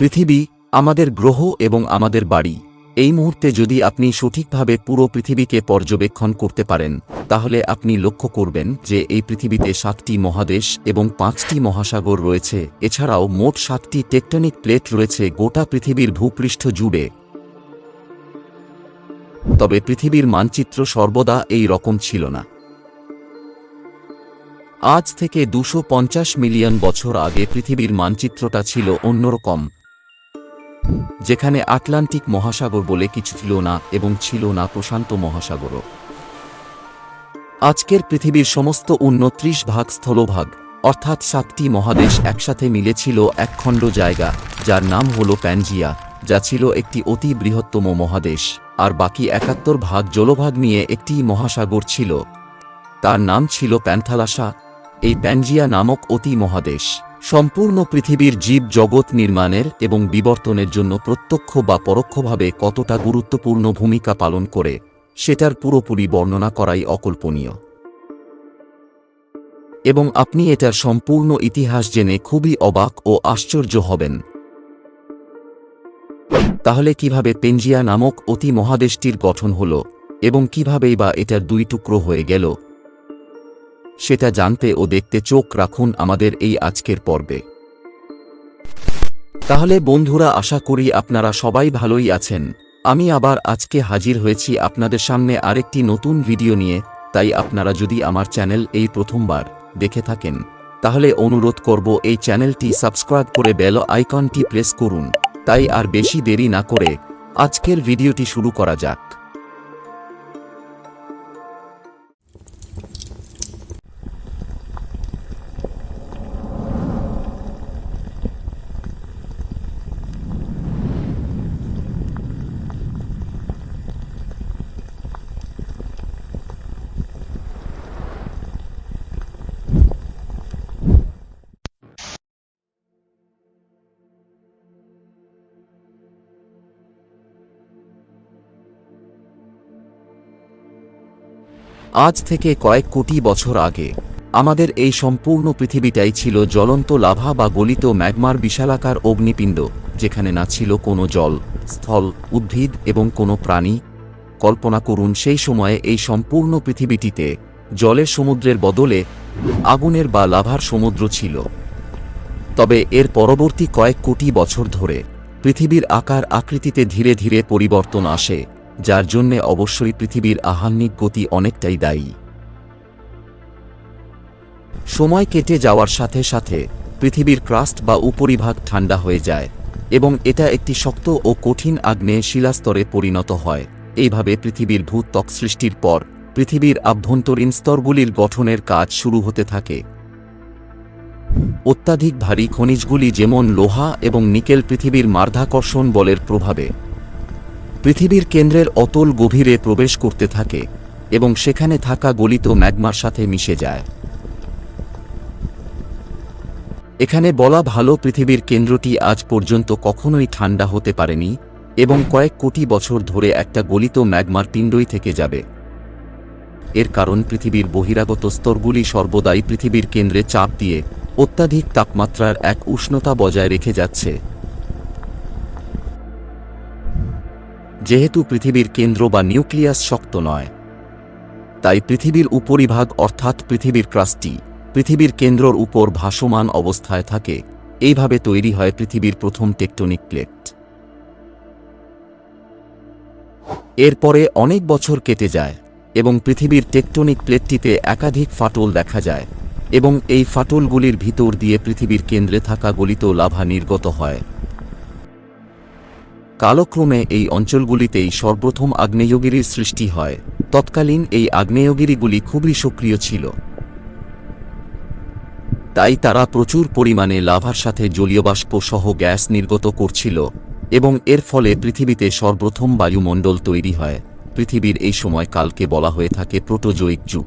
পৃথিবী আমাদের গ্রহ এবং আমাদের বাড়ি। এই মুহূর্তে যদি আপনি সঠিকভাবে পুরো পৃথিবীকে পর্যবেক্ষণ করতে পারেন, তাহলে আপনি লক্ষ্য করবেন যে এই পৃথিবীতে সাতটি মহাদেশ এবং পাঁচটি মহাসাগর রয়েছে। এছাড়াও মোট সাতটি টেকটনিক প্লেট রয়েছে গোটা পৃথিবীর ভূপৃষ্ঠ জুড়ে। তবে পৃথিবীর মানচিত্র সর্বদা এই রকম ছিল না। আজ থেকে দুশো মিলিয়ন বছর আগে পৃথিবীর মানচিত্রটা ছিল অন্যরকম। যেখানে আটলান্টিক মহাসাগর বলে কিছু ছিল না এবং ছিল না প্রশান্ত মহাসাগরও। আজকের পৃথিবীর সমস্ত উনত্রিশ ভাগ স্থলভাগ, অর্থাৎ সাতটি মহাদেশ একসাথে মিলেছিল একখণ্ড জায়গা, যার নাম হল প্যানজিয়া, যা ছিল একটি অতি বৃহত্তম মহাদেশ, আর বাকি একাত্তর ভাগ জলভাগ নিয়ে একটি মহাসাগর ছিল। তার নাম ছিল প্যান্থালাসা। এই প্যানজিয়া নামক অতি মহাদেশ। সম্পূর্ণ পৃথিবীর জীব জগৎ নির্মাণের এবং বিবর্তনের জন্য প্রত্যক্ষ বা পরোক্ষভাবে কতটা গুরুত্বপূর্ণ ভূমিকা পালন করে, সেটার পুরোপুরি বর্ণনা করাই অকল্পনীয়। এবং আপনি এটার সম্পূর্ণ ইতিহাস জেনে খুবই অবাক ও আশ্চর্য হবেন। তাহলে কীভাবে পেনজিয়া নামক অতি মহাদেশটির গঠন হল, এবং কিভাবেই বা এটার দুই টুকরো হয়ে গেল সেটা জানতে ও দেখতে চোখ রাখুন আমাদের এই আজকের পর্বে। তাহলে বন্ধুরা, আশা করি আপনারা সবাই ভালোই আছেন। আমি আবার আজকে হাজির হয়েছি আপনাদের সামনে আরেকটি নতুন ভিডিও নিয়ে, তাই আপনারা যদি আমার চ্যানেল এই প্রথমবার দেখে থাকেন, তাহলে অনুরোধ করব এই চ্যানেলটি সাবস্ক্রাইব করে বেল আইকনটি প্রেস করুন। তাই আর বেশি দেরি না করে আজকের ভিডিওটি শুরু করা যাক। আজ থেকে কয়েক কোটি বছর আগে, আমাদের এই সম্পূর্ণ পৃথিবীটাই ছিল জ্বলন্ত লাভা বা গলিত ম্যাগমার বিশালাকার অগ্নিপিণ্ড, যেখানে না ছিল কোনো জল, স্থল, উদ্ভিদ এবং কোনো প্রাণী। কল্পনা করুন সেই সময়ে এই সম্পূর্ণ পৃথিবীটিতে জলের সমুদ্রের বদলে আগুনের বা লাভার সমুদ্র ছিল। তবে এর পরবর্তী কয়েক কোটি বছর ধরে পৃথিবীর আকার আকৃতিতে ধীরে ধীরে পরিবর্তন আসে। যার জন্যে অবশ্যই পৃথিবীর আহান্নিক গতি অনেকটাই দায়ী। সময় কেটে যাওয়ার সাথে সাথে পৃথিবীর ক্রাস্ট বা উপরিভাগ ঠান্ডা হয়ে যায় এবং এটা একটি শক্ত ও কঠিন আগ্নেয় শিলাস্তরে পরিণত হয়। এইভাবে পৃথিবীর ভূত্বক সৃষ্টির পর পৃথিবীর আভ্যন্তরীণ স্তরগুলির গঠনের কাজ শুরু হতে থাকে। অত্যাধিক ভারী খনিজগুলি যেমন লোহা এবং নিকেল পৃথিবীর মার্ধাকর্ষণ বলের প্রভাবে পৃথিবীর কেন্দ্রের অতল গভীরে প্রবেশ করতে থাকে এবং সেখানে থাকা গলিত ম্যাগমার সাথে মিশে যায়। এখানে বলা ভালো পৃথিবীর কেন্দ্রটি আজ পর্যন্ত কখনোই ঠান্ডা হতে পারেনি এবং কয়েক কোটি বছর ধরে একটা গলিত ম্যাগমার পিণ্ডই থেকে যাবে। এর কারণ পৃথিবীর বহিরাগত স্তরগুলি সর্বদাই পৃথিবীর কেন্দ্রে চাপ দিয়ে অত্যাধিক তাপমাত্রার এক উষ্ণতা বজায় রেখে যাচ্ছে। যেহেতু পৃথিবীর কেন্দ্র বা নিউক্লিয়াস শক্ত নয়। তাই পৃথিবীর উপরিভাগ অর্থাৎ পৃথিবীর ক্রাস্টি, পৃথিবীর কেন্দ্রর উপর ভাসমান অবস্থায় থাকে। এইভাবে তৈরি হয় পৃথিবীর প্রথম টেকটনিক প্লেট। এরপরে অনেক বছর কেটে যায় এবং পৃথিবীর টেকটনিক প্লেটটিতে একাধিক ফাটল দেখা যায় এবং এই ফাটলগুলির ভিতর দিয়ে পৃথিবীর কেন্দ্রে থাকা গলিত লাভা নির্গত হয়। কালক্রমে এই অঞ্চলগুলিতেই সর্বপ্রথম আগ্নেয়গিরির সৃষ্টি হয়। তৎকালীন এই আগ্নেয়গিরিগুলি খুবই সক্রিয় ছিল। তাই তারা প্রচুর পরিমাণে লাভার সাথে জলীয়বাষ্প সহ গ্যাস নির্গত করছিল এবং এর ফলে পৃথিবীতে সর্বপ্রথম বায়ুমণ্ডল তৈরি হয়। পৃথিবীর এই সময় কালকে বলা হয়ে থাকে প্রোটোজোয়িক যুগ।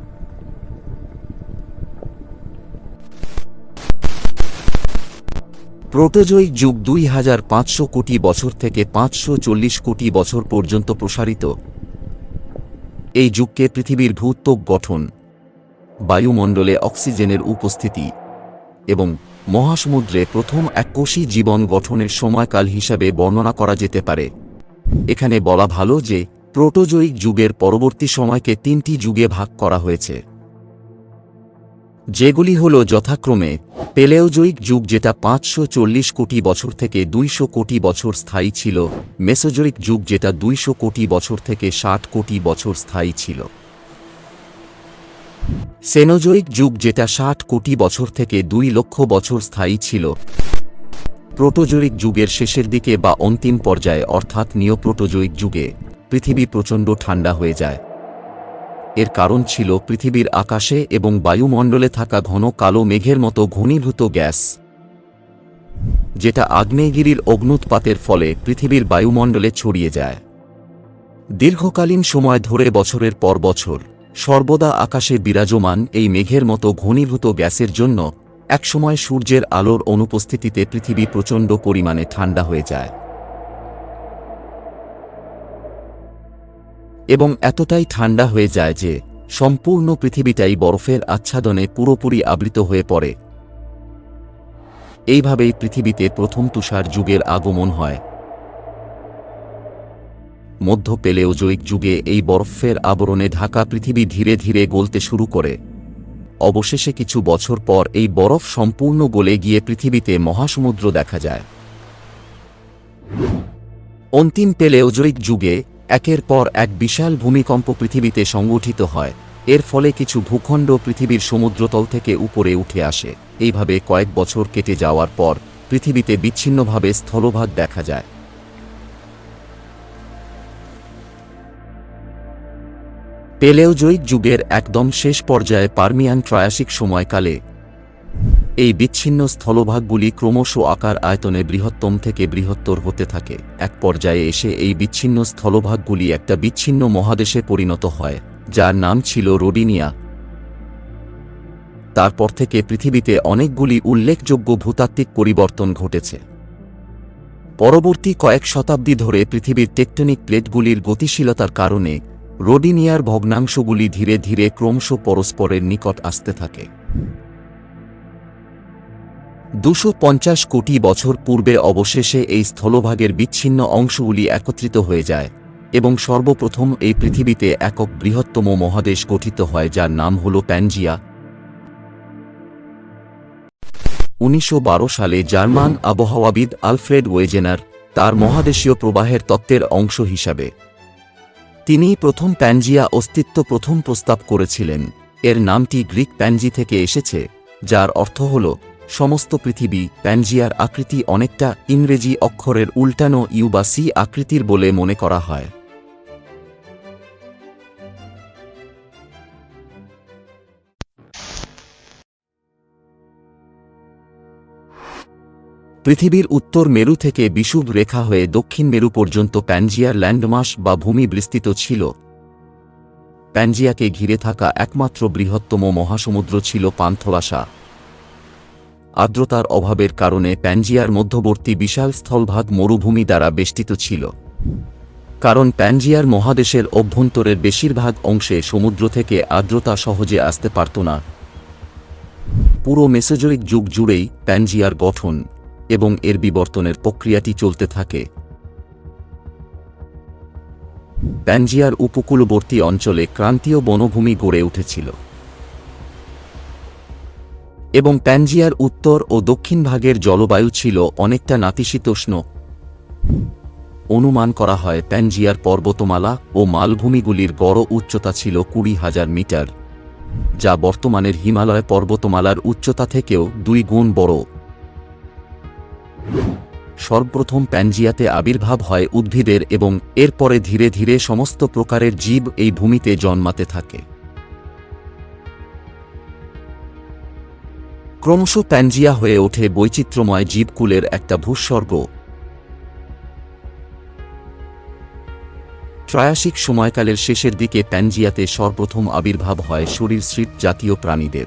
প্রোটোজোয়িক যুগ দুই হাজার পাঁচশো কোটি বছর থেকে পাঁচশো চল্লিশ কোটি বছর পর্যন্ত প্রসারিত। এই যুগকে পৃথিবীর ভূত্বক গঠন, বায়ুমণ্ডলে অক্সিজেনের উপস্থিতি এবং মহাসমুদ্রে প্রথম এককোষী জীবন গঠনের সময়কাল হিসাবে বর্ণনা করা যেতে পারে। এখানে বলা ভালো যে প্রোটোজয়িক যুগের পরবর্তী সময়কে তিনটি যুগে ভাগ করা হয়েছে। যেগুলি হল যথাক্রমে পেলেওজয়িক যুগ যেটা পাঁচশো চল্লিশ কোটি বছর থেকে দুইশো কোটি বছর স্থায়ী ছিল মেসোজয়িক যুগ যেটা দুইশো কোটি বছর থেকে ষাট কোটি বছর স্থায়ী ছিল। সেনোজৈক যুগ যেটা ষাট কোটি বছর থেকে দুই লক্ষ বছর স্থায়ী ছিল। প্রোটোজয়িক যুগের শেষের দিকে বা অন্তিম পর্যায়ে, অর্থাৎ নিওপ্রোটোজয়িক যুগে, পৃথিবী প্রচণ্ড ঠান্ডা হয়ে যায়। এর কারণ ছিল পৃথিবীর আকাশে এবং বায়ুমণ্ডলে থাকা ঘন কালো মেঘের মতো ঘনীভূত গ্যাস। যেটা আগ্নেয়গিরির অগ্নুৎপাতের ফলে পৃথিবীর বায়ুমণ্ডলে ছড়িয়ে যায়। দীর্ঘকালীন সময় ধরে বছরের পর বছর, সর্বদা আকাশে বিরাজমান এই মেঘের মতো ঘনীভূত গ্যাসের জন্য একসময় সূর্যের আলোর অনুপস্থিতিতে পৃথিবী প্রচণ্ড পরিমাণে ঠান্ডা হয়ে যায়। এবং এতটাই ঠান্ডা হয়ে যায় যে সম্পূর্ণ পৃথিবীটাই বরফের আচ্ছাদনে পুরোপুরি আবৃত হয়ে পড়ে। এইভাবেই পৃথিবীতে প্রথম তুষার যুগের আগমন হয়। মধ্য পেলেওজয়িক যুগে এই বরফের আবরণে ঢাকা পৃথিবী ধীরে ধীরে গলতে শুরু করে। অবশেষে কিছু বছর পর এই বরফ সম্পূর্ণ গলে গিয়ে পৃথিবীতে মহাসমুদ্র দেখা যায়। অন্তিম পেলেওজয়িক যুগে একের পর এক বিশাল ভূমিকম্প পৃথিবীতে সংগঠিত হয়। এর ফলে কিছু ভূখণ্ড পৃথিবীর সমুদ্রতল থেকে উপরে উঠে আসে। এইভাবে কয়েক বছর কেটে যাওয়ার পর পৃথিবীতে বিচ্ছিন্নভাবে স্থলভাগ দেখা যায়। পেলেওজয়িক যুগের একদম শেষ পর্যায়ে পারমিয়ান ট্রায়াসিক সময়কালে এই বিচ্ছিন্ন স্থলভাগগুলি ক্রমশ আকার আয়তনে বৃহত্তম থেকে বৃহত্তর হতে থাকে। এক পর্যায়ে এসে এই বিচ্ছিন্ন স্থলভাগগুলি একটা বিচ্ছিন্ন মহাদেশে পরিণত হয়, যার নাম ছিল রোডিনিয়া। তারপর থেকে পৃথিবীতে অনেকগুলি উল্লেখযোগ্য ভূতাত্ত্বিক পরিবর্তন ঘটেছে। পরবর্তী কয়েক শতাব্দী ধরে পৃথিবীর টেকটনিক প্লেটগুলির গতিশীলতার কারণে রোডিনিয়ার ভগ্নাংশগুলি ধীরে ধীরে ক্রমশ পরস্পরের নিকট আসতে থাকে। দুশো কোটি বছর পূর্বে অবশেষে এই স্থলভাগের বিচ্ছিন্ন অংশগুলি একত্রিত হয়ে যায় এবং সর্বপ্রথম এই পৃথিবীতে একক বৃহত্তম মহাদেশ গঠিত হয় যার নাম হল প্যানজিয়া। উনিশশো বারো সালে জার্মান আবহাওয়াবিদ আলফ্রেড ওয়েজেনার তার মহাদেশীয় প্রবাহের তত্ত্বের অংশ হিসাবে তিনি প্রথম প্যানজিয়া অস্তিত্ব প্রথম প্রস্তাব করেছিলেন। এর নামটি গ্রিক প্যানজি থেকে এসেছে, যার অর্থ হল সমস্ত পৃথিবী প্যানজিয়ার আকৃতি অনেকটা ইংরেজি অক্ষরের উল্টানো ইউ বা সি আকৃতির বলে মনে করা হয়। পৃথিবীর উত্তর মেরু থেকে বিষুব রেখা হয়ে দক্ষিণ মেরু পর্যন্ত প্যানজিয়ার ল্যান্ডমাস বা ভূমি বিস্তৃত ছিল। প্যানজিয়াকে ঘিরে থাকা একমাত্র বৃহত্তম মহাসমুদ্র ছিল পান্থলাসা। আর্দ্রতার অভাবের কারণে প্যানজিয়ার মধ্যবর্তী বিশাল স্থলভাগ মরুভূমি দ্বারা বেষ্টিত ছিল। কারণ প্যানজিয়ার মহাদেশের অভ্যন্তরের বেশিরভাগ অংশে সমুদ্র থেকে আর্দ্রতা সহজে আসতে পারত না। পুরো মেসোজয়িক যুগ জুড়েই প্যানজিয়ার গঠন এবং এর বিবর্তনের প্রক্রিয়াটি চলতে থাকে। প্যানজিয়ার উপকূলবর্তী অঞ্চলে ক্রান্তীয় বনভূমি গড়ে উঠেছিল। এবং প্যানজিয়ার উত্তর ও দক্ষিণ ভাগের জলবায়ু ছিল অনেকটা নাতিশীতোষ্ণ। অনুমান করা হয় প্যানজিয়ার পর্বতমালা ও মালভূমিগুলির গড় উচ্চতা ছিল কুড়ি হাজার মিটার, যা বর্তমানের হিমালয় পর্বতমালার উচ্চতা থেকেও দুই গুণ বড়। সর্বপ্রথম প্যানজিয়াতে আবির্ভাব হয় উদ্ভিদের এবং এরপরে ধীরে ধীরে সমস্ত প্রকারের জীব এই ভূমিতে জন্মাতে থাকে। ক্রমশ প্যানজিয়া হয়ে ওঠে বৈচিত্র্যময় জীবকুলের একটা ভূস্বর্গ। ট্রায়াসিক সময়কালের শেষের দিকে প্যানজিয়াতে সর্বপ্রথম আবির্ভাব হয় সরীসৃপ জাতীয় প্রাণীদের।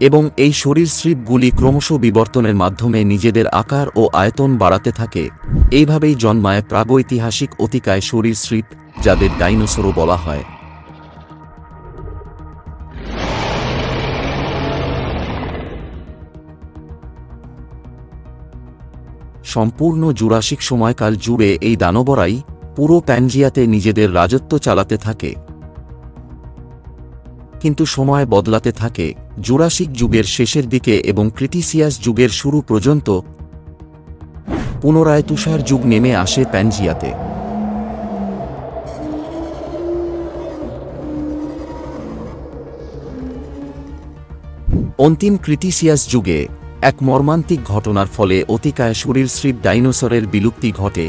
এবং এই সরীসৃপগুলি ক্রমশ বিবর্তনের মাধ্যমে নিজেদের আকার ও আয়তন বাড়াতে থাকে। এইভাবেই জন্মায় প্রাগৈতিহাসিক অতিকায় সরীসৃপ, যাদের ডাইনোসরও বলা হয়। সম্পূর্ণ জুরাসিক সময়কাল জুড়ে এই দানবরাই পুরো প্যানজিয়াতে নিজেদের রাজত্ব চালাতে থাকে। কিন্তু সময় বদলাতে থাকে, জুরাসিক যুগের শেষের দিকে এবং ক্রিটিসিয়াস যুগের শুরু পর্যন্ত। পুনরায় তুষার যুগ নেমে আসে প্যানজিয়াতে। অন্তিম ক্রিটিসিয়াস যুগে এক মর্মান্তিক ঘটনার ফলে অতিকায় সরীসৃপ ডাইনোসরের বিলুপ্তি ঘটে।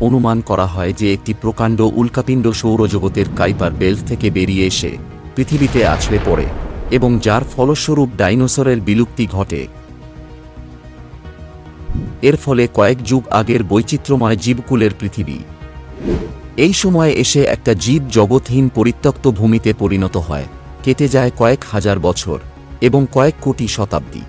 অনুমান করা হয় যে একটি প্রকাণ্ড উল্কাপিণ্ড সৌরজগতের কাইপার বেল্ট থেকে বেরিয়ে এসে পৃথিবীতে আছড়ে পড়ে এবং যার ফলস্বরূপ ডাইনোসরের বিলুপ্তি ঘটে। এর ফলে কয়েক যুগ আগের বৈচিত্র্যময় জীবকুলের পৃথিবী। এই সময়ে এসে একটা জীব জগৎহীন পরিত্যক্ত ভূমিতে পরিণত হয়, কেটে যায় কয়েক হাজার বছর। এবং কয়েক কোটি শতাব্দী।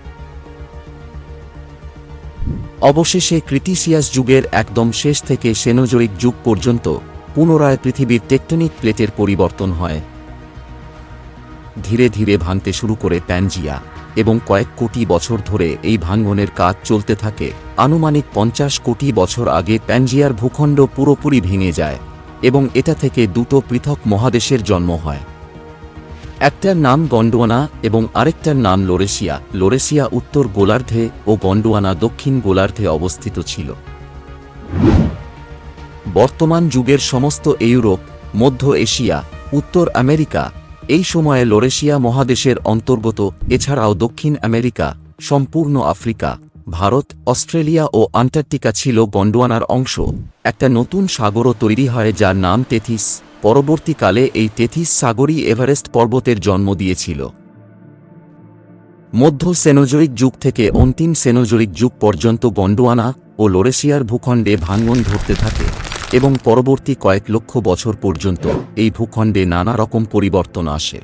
অবশেষে ক্রিটিসিয়াস যুগের একদম শেষ থেকে সেনোজোয়িক যুগ পর্যন্ত পুনরায় পৃথিবীর টেকটনিক প্লেটের পরিবর্তন হয়। ধীরে ধীরে ভাঙতে শুরু করে প্যানজিয়া এবং কয়েক কোটি বছর ধরে এই ভাঙ্গনের কাজ চলতে থাকে। আনুমানিক পঞ্চাশ কোটি বছর আগে প্যানজিয়ার ভূখণ্ড পুরোপুরি ভেঙে যায় এবং এটা থেকে দুটো পৃথক মহাদেশের জন্ম হয়। একটার নাম গন্ডোয়ানা এবং আরেকটার নাম লোরেশিয়া। লোরেশিয়া উত্তর গোলার্ধে ও গন্ডোয়ানা দক্ষিণ গোলার্ধে অবস্থিত ছিল। বর্তমান যুগের সমস্ত ইউরোপ, মধ্য এশিয়া, উত্তর আমেরিকা, এই সময়ে লোরেশিয়া মহাদেশের অন্তর্গত, এছাড়াও দক্ষিণ আমেরিকা, সম্পূর্ণ আফ্রিকা, ভারত, অস্ট্রেলিয়া ও আন্টার্কটিকা ছিল গন্ডোয়ানার অংশ। একটা নতুন সাগরও তৈরি হয় যার নাম তেথিস। পরবর্তীকালে এই তেথিস সাগরই এভারেস্ট পর্বতের জন্ম দিয়েছিল। মধ্য সেনোজোরিক যুগ থেকে অন্তিম সেনোজোরিক যুগ পর্যন্ত গন্ডোয়ানা ও লোরেশিয়ার ভূখণ্ডে ভাঙ্গন ধরতে থাকে এবং পরবর্তী কয়েক লক্ষ বছর পর্যন্ত এই ভূখণ্ডে নানা রকম পরিবর্তন আসে।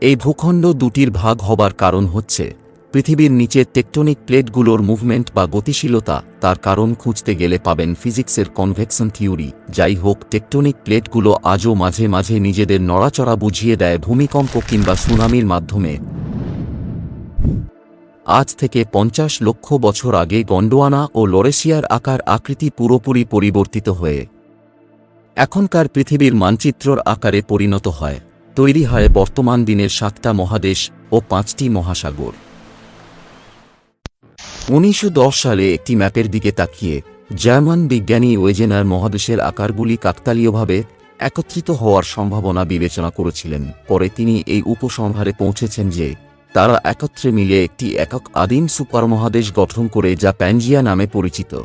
এই ভূখণ্ড দুটির ভাগ হবার কারণ হচ্ছে পৃথিবীর নিচের টেকটনিক প্লেটগুলোর মুভমেন্ট বা গতিশীলতা তার কারণ খুঁজতে গেলে পাবেন ফিজিক্সের কনভেকশন থিওরি। যাই হোক, টেকটনিক প্লেটগুলো আজও মাঝে মাঝে নিজেদের নড়াচড়া বুঝিয়ে দেয় ভূমিকম্প কিংবা সুনামির মাধ্যমে। আজ থেকে পঞ্চাশ লক্ষ বছর আগে গন্ডোয়ানা ও লরেশিয়ার আকার আকৃতি পুরোপুরি পরিবর্তিত হয়ে এখনকার পৃথিবীর মানচিত্রর আকারে পরিণত হয়। তৈরি হয় বর্তমান দিনের সাতটা মহাদেশ ও পাঁচটি মহাসাগর। উনিশশো দশ সালে একটি ম্যাপের দিকে তাকিয়ে জার্মান বিজ্ঞানী ওয়েজেনার মহাদেশের আকারগুলি কাকতালীয়ভাবে একত্রিত হওয়ার সম্ভাবনা বিবেচনা করেছিলেন। পরে তিনি এই উপসংহারে পৌঁছেছেন যে, তারা একত্রে মিলে একটি একক আদিম সুপারমহাদেশ গঠন করে যা প্যানজিয়া নামে পরিচিত।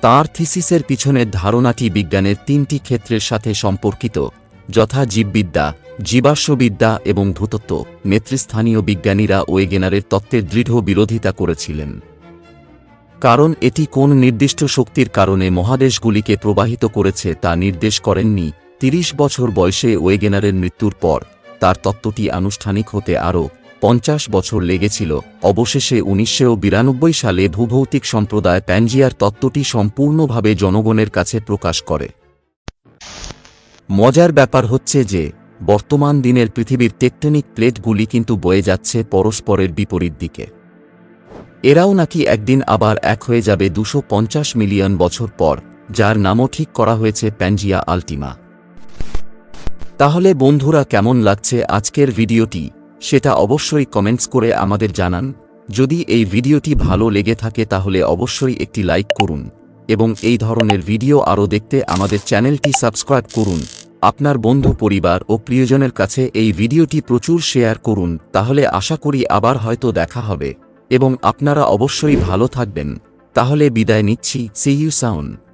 তার থিসিসের পিছনের ধারণাটি বিজ্ঞানের তিনটি ক্ষেত্রের সাথে সম্পর্কিত। যথা জীববিদ্যা জীবাশ্মবিদ্যা এবং ভূতত্ত্ব নেতৃস্থানীয় বিজ্ঞানীরা ওয়েগেনারের তত্ত্বের দৃঢ় বিরোধিতা করেছিলেন। কারণ এটি কোন নির্দিষ্ট শক্তির কারণে মহাদেশগুলিকে প্রবাহিত করেছে তা নির্দেশ করেননি। তিরিশ বছর বয়সে ওয়েগেনারের মৃত্যুর পর তার তত্ত্বটি আনুষ্ঠানিক হতে আরও পঞ্চাশ বছর লেগেছিল। অবশেষে উনিশশো বিরানব্বই সালে ভূভৌতিক সম্প্রদায় প্যানজিয়ার তত্ত্বটি সম্পূর্ণভাবে জনগণের কাছে প্রকাশ করে। মজার ব্যাপার হচ্ছে যে, বর্তমান দিনের পৃথিবীর টেকটনিক প্লেটগুলি কিন্তু বয়ে যাচ্ছে পরস্পরের বিপরীত দিকে। এরাও নাকি একদিন আবার এক হয়ে যাবে দুশো মিলিয়ন বছর পর, যার নামও ঠিক করা হয়েছে প্যানজিয়া আলটিমা। তাহলে বন্ধুরা কেমন লাগছে আজকের ভিডিওটি? সেটা অবশ্যই কমেন্টস করে আমাদের জানান। যদি এই ভিডিওটি ভালো লেগে থাকে তাহলে অবশ্যই একটি লাইক করুন। এবং এই ধরনের ভিডিও আরও দেখতে আমাদের চ্যানেলটি সাবস্ক্রাইব করুন। আপনার বন্ধু, পরিবার ও প্রিয়জনের কাছে এই ভিডিওটি প্রচুর শেয়ার করুন, তাহলে আশা করি আবার হয়তো দেখা হবে। এবং আপনারা অবশ্যই ভালো থাকবেন। তাহলে বিদায় নিচ্ছি। C you sound